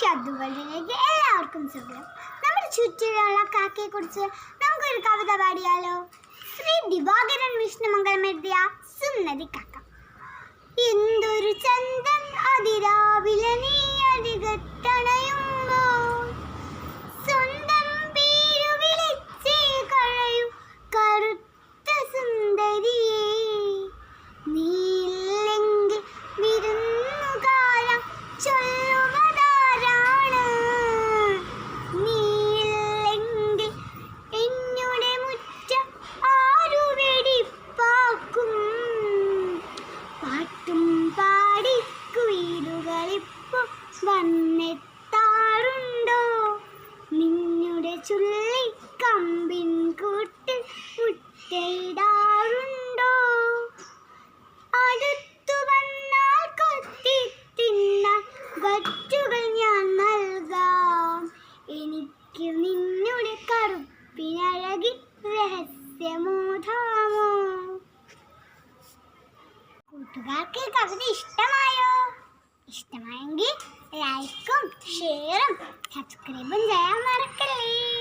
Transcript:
ശബ്ദങ്ങളിലേക്ക് എല്ലാവർക്കും സുഖം. നമ്മുടെ ചുറ്റിലുള്ള കാക്കയെ കുറിച്ച് നമുക്കൊരു കവിത പാടിയാലോ? ശ്രീ ദിവാകരൻ വിഷ്ണുമംഗലം എഴുതിയ സുന്ദരി കാക്ക. കുയിലുകളിപ്പോ വന്നെത്താറുണ്ടോ? നിന്നുടെ ചുള്ളി കമ്പിൻ കൂട്ടിൽ മുട്ടയിടാറുണ്ടോ അടുത്തു വന്നാൽ കൊത്തി തിന്നാൻ വറ്റുകൾ ഞാൻ നൽകാം. എനിക്ക് നിന്നുടെ കറുപ്പിനഴകി രഹസ്യമോധാമോ. കൂട്ടുകാർക്ക് കവിത ഇഷ്ടമായോ ഇഷ്ടമായെങ്കിൽ ലൈക്കും ഷെയറും സബ്സ്ക്രൈബും ചെയ്യാൻ മറക്കല്ലേ